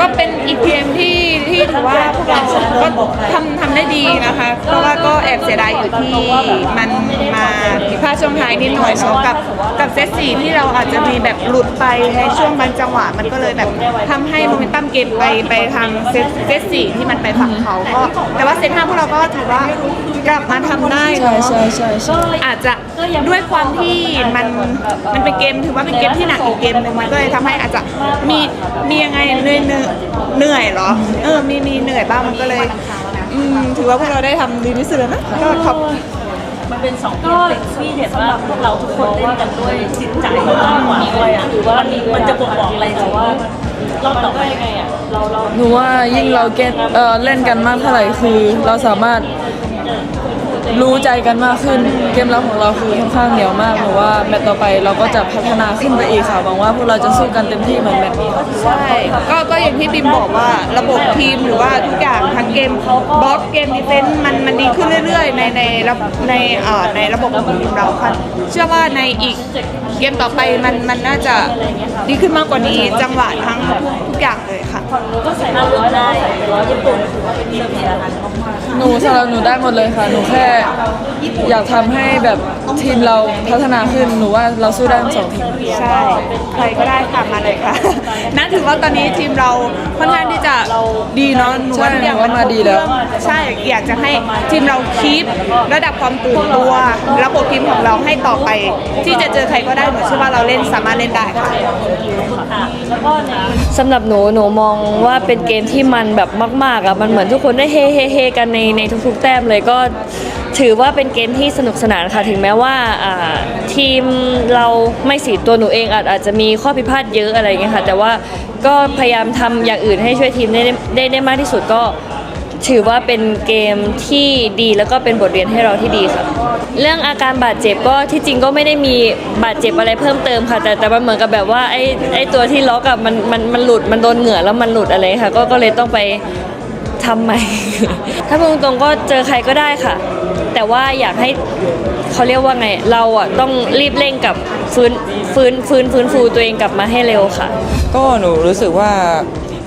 ก็เป็นอีกเกมที่ที่ถือว่าพวกเราก็ทำทำได้ดีนะคะ เพราะว่าก็แอบเสียดายอยู่ที่มันมาผิดพลาดช่วงท้ายนิดหน่อยเนาะกับกับเซตสี่ที่เราอาจจะมีแบบหลุดไปในช่วงบางจังหวะ มันก็เลยแบบทำให้โมเมนตัมเกมไปไปทางเซตเซตสี่ที่มันไปฝั่งเขาก็แต่ว่าเซตห้าพวกเราก็ถือว่ากลับมาทำได้ใช่เนาะใช่ใช่ใช่อาจจะ ด้วยความที่มันมันเป็นเกมถือว่าเป็นเกมที่หนักอีกเกมหนึ่งมันก็เลยทำให้อาจจะมีมียังไงเหนื่อยเหนื่อยเหนื่อยเหรอ เออมีมีเหนื่อยบ้างมันก็เลยอืมถือว่าพวกเราได้ทำดีที่สุดแล้วนะก็ขอบ มันเป็นสองเกมติดที่เห็นว่าพวกเราทุกคนเล่นกันด้วยจิตใจมากกว่าด้วยอะหรือว่ามันจะบ่งบอกอะไรถึงว่ารอบต่อไปยังไงอะ เราเรา หนูว่ายิ่งเราเก็ตเอ่อเล่นกันมากเท่าไหร่คือ เราสามารถ รู้ใจกันมากขึ้น เกมรับของเราคือค่อนข้างเหนียวมากหนูว่าแมตต์ต่อไปเราก็จะพัฒนาขึ้นไปอีกค่ะหวังว่าพวกเราจะสู้กันเต็มที่เหมือนแมตต์นี้ค่ะใช่ก็ก็อย่างที่บิมบอกว่าระบบทีมหรือว่าทุกอย่างทั้งเกมบล็อกเกมดีเฟนต์มันมันดีขึ้นเรื่อยๆ ในในระบบในเอ่อในระบบของทีมเราค่ะเชื่อว่าในอีกเกมต่อไปมันมันน่าจะดีขึ้นมากกว่านี้จังหวะทั้งทุกอย่างเลยค่ะก็ใส่มาร้อยได้ใส่ร้อยญี่ปุ่นถือว่าเป็นเรื่องที่สำคัญมาก หนูสำหรับหนูได้หมดเลยค่ะ หนูแค่อยากทำให้แบบทีมเราพัฒนาขึ้น หนูว่าเราสู้ได้ทั้งสองทีม ใช่ ใครก็ได้ค่ะมาเลยค่ะ นั่นถือว่าตอนนี้ทีมเราค่อนข้างที่จะดีเนาะหนูว่าทุกอย่างมันใช่หนูว่ามาดีแล้ว ใช่อยากจะให้ทีมเราคีประดับความตื่นตัวระบบทีมของเราให้ต่อไป ที่จะเจอใครก็ได้หนูเชื่อว่าเราเล่นสามารถเล่นได้ค่ะค่ะแล้วก็ในสำหรับหนูหนูมองว่าเป็นเกมที่มันแบบมาก ๆอะมันเหมือนทุกคนได้เฮเฮเฮกันในในทุกๆแต้มเลยก็ถือว่าเป็นเกมที่สนุกสนานค่ะถึงแม้ว่าอ่าทีมเราไม่สีตัวหนูเองอาจอาจจะมีข้อผิดพลาดเยอะอะไรอย่างเงี้ยค่ะแต่ว่าก็พยายามทำอย่างอื่นให้ช่วยทีมได้ได้ได้มากที่สุดก็ ถือว่าเป็นเกมที่ดีแล้วก็เป็นบทเรียนให้เราที่ดีค่ะ เรื่องอาการบาดเจ็บก็ที่จริงก็ไม่ได้มีบาดเจ็บอะไรเพิ่มเติมค่ะ แต่แต่มันเหมือนกับแบบว่าไอ้ไอ้ตัวที่ล็อกอะมันมันมันหลุดมันโดนเหงื่อแล้วมันหลุดอะไรค่ะก็ก็เลยต้องไป ทำใหม่ถ้าพูดตรงๆก็เจอใครก็ได้ค่ะ แต่ว่าอยากให้เขาเรียกว่าไง เราอะต้องรีบเร่งกับฟื้นฟื้นฟื้นฟื้นฟูตัวเองกลับมาให้เร็วค่ะ ก็หนูรู้สึกว่า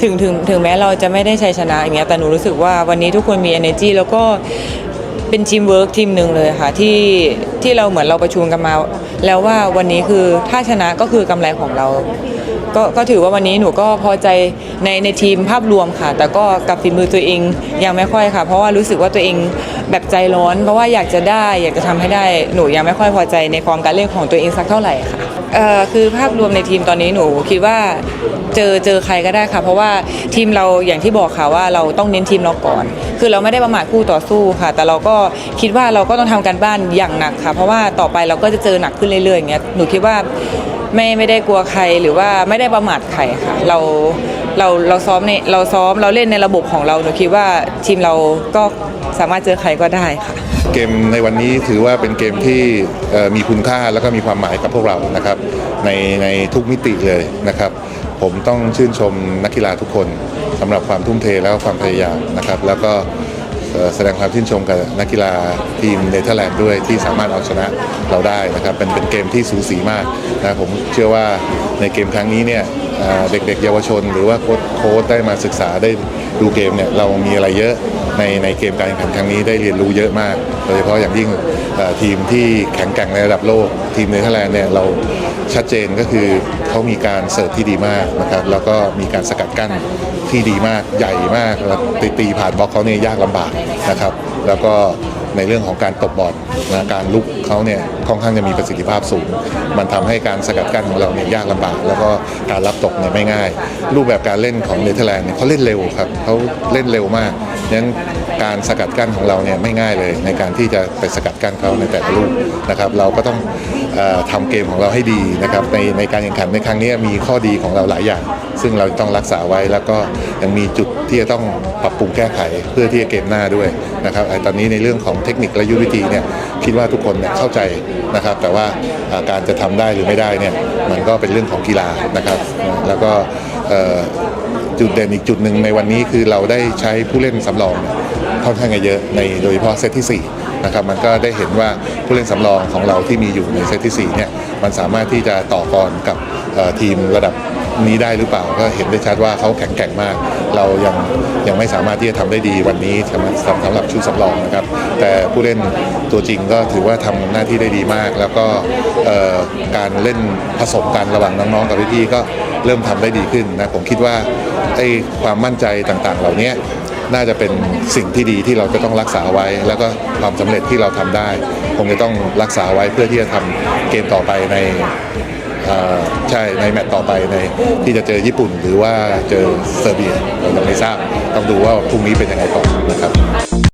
ถึงถึงถึงแม้เราจะไม่ได้ชัยชนะอย่างเงี้ยแต่หนูรู้สึกว่าวันนี้ทุกคนมี energy แล้วก็ เป็นทีมเวิร์กทีมหนึ่งเลยค่ะที่ที่เราเหมือนเราประชุมกันมา แล้วว่าวันนี้คือถ้าชนะก็คือกำไรของเรา ก็ก็ถือว่าวันนี้หนูก็พอใจในในทีมภาพรวมค่ะ แต่ก็กับฝีมือตัวเองยังไม่ค่อยค่ะ เพราะว่ารู้สึกว่าตัวเองแบบใจร้อน เพราะว่าอยากจะได้อยากจะทำให้ได้หนูยังไม่ค่อยพอใจในฟอร์มการเล่นของตัวเองสักเท่าไหร่ค่ะ เอ่อคือภาพรวมในทีมตอนนี้หนูคิดว่าเจอเจอใครก็ได้ค่ะ เพราะว่าทีมเราอย่างที่บอกค่ะว่าเราต้องเน้นทีมเราก่อน คือเราไม่ได้ประมาทคู่ต่อสู้ค่ะ แต่เราก็คิดว่าเราก็ต้องทำการบ้านอย่างหนักค่ะ เพราะว่าต่อไปเราก็จะเจอหนักขึ้นเรื่อยๆอย่างเงี้ยหนูคิดว่าไม่ไม่ได้กลัวใครหรือว่าไม่ได้ประมาทใครค่ะ เรา เราเราซ้อมในเราซ้อมเราเล่นในระบบของเราหนูคิดว่าทีมเราก็สามารถเจอใครก็ได้ค่ะ เกมในวันนี้ถือว่าเป็นเกมที่มีคุณค่าแล้วก็มีความหมายกับพวกเรานะครับในในทุกมิติเลยนะครับ ผมต้องชื่นชมนักกีฬาทุกคนสำหรับความทุ่มเทแล้วก็ความพยายามนะครับ แล้วก็ แสดงความชื่นชมกับนักกีฬาทีมเนเธอร์แลนด์ด้วยที่สามารถเอาชนะเราได้นะครับเป็นเป็นเกมที่สูสีมากนะผมเชื่อว่าในเกมครั้งนี้เนี่ยเด็กๆ เยาวชน หรือว่าโค้ชโค้ชได้มาศึกษาได้ดูเกมเนี่ยเรามีอะไรเยอะ ในในเกมการแข่งขันครั้งนี้ได้เรียนรู้เยอะมาก โดยเฉพาะอย่างยิ่งทีมที่แข็งแกร่งในระดับโลก ทีมเนเธอร์แลนด์เนี่ยเราชัดเจนก็คือเขามีการเสิร์ฟที่ดีมากนะครับแล้วก็มีการสกัดกั้นที่ดีมากใหญ่มากแล้วตีตีผ่านบล็อกเขาเนี่ยยากลำบากนะครับ แล้วก็ ในเรื่องของการตบบอลนะการลุกเขาเนี่ยค่อนข้างจะมีประสิทธิภาพสูง มันทำให้การสกัดกั้นของเราเนี่ยยากลำบาก แล้วก็การรับตกเนี่ยไม่ง่าย รูปแบบการเล่นของเนเธอร์แลนด์เนี่ยเขาเล่นเร็วครับเขาเล่นเร็วมากฉะนั้นการสกัดกั้นของเราเนี่ยไม่ง่ายเลย ในการที่จะไปสกัดกั้นเขาในแต่ละลูกนะครับ เราก็ต้องออทำเกมของเราให้ดีนะครับในในการแข่งขันในครั้งนี้มีข้อดีของเราหลายอย่าง ซึ่งเราต้องรักษาไว้แล้วก็ยังมีจุดที่จะต้องปรับปรุงแก้ไขเพื่อที่จะเกมหน้าด้วยนะครับตอนนี้ในเรื่องของเทคนิคและยุทธวิธีเนี่ยคิดว่าทุกคนเนี่ยเข้าใจนะครับ แต่ว่าการจะทำได้หรือไม่ได้เนี่ยมันก็เป็นเรื่องของกีฬานะครับ แล้วก็จุดเด่นอีกจุดหนึ่งในวันนี้คือเราได้ใช้ผู้เล่นสำรอง ค่อนข้างจะเยอะในโดยเฉพาะเซตที่4นะครับมันก็ได้เห็นว่าผู้เล่นสำรองของเราที่มีอยู่ในเซตที่4เนี่ยมันสามารถที่จะต่อกรกับทีมระดับนี้ได้หรือเปล่าก็เห็นได้ชัดว่าเขาแข็งแกร่งมาก เรายังยังไม่สามารถที่จะทำได้ดีวันนี้สำหรับสำหรับชุดสำรองนะครับ แต่ผู้เล่นตัวจริงก็ถือว่าทำหน้าที่ได้ดีมาก แล้วก็การเล่นผสมกันระหว่างน้องๆ กับพี่ๆก็เริ่มทำได้ดีขึ้นนะผมคิดว่าไอ้ความมั่นใจต่างๆ เหล่านี้ น่าจะเป็นสิ่งที่ดีที่เราจะต้องรักษาไว้ แล้วก็ความสำเร็จที่เราทำได้คงจะต้องรักษาไว้เพื่อที่จะทำเกมต่อไปในใช่ในแมตต์ต่อไปในที่จะเจอญี่ปุ่นหรือว่าเจอเซอร์เบียเรายังไม่ทราบ ต้องดูว่าพรุ่งนี้เป็นยังไงต่อนะครับ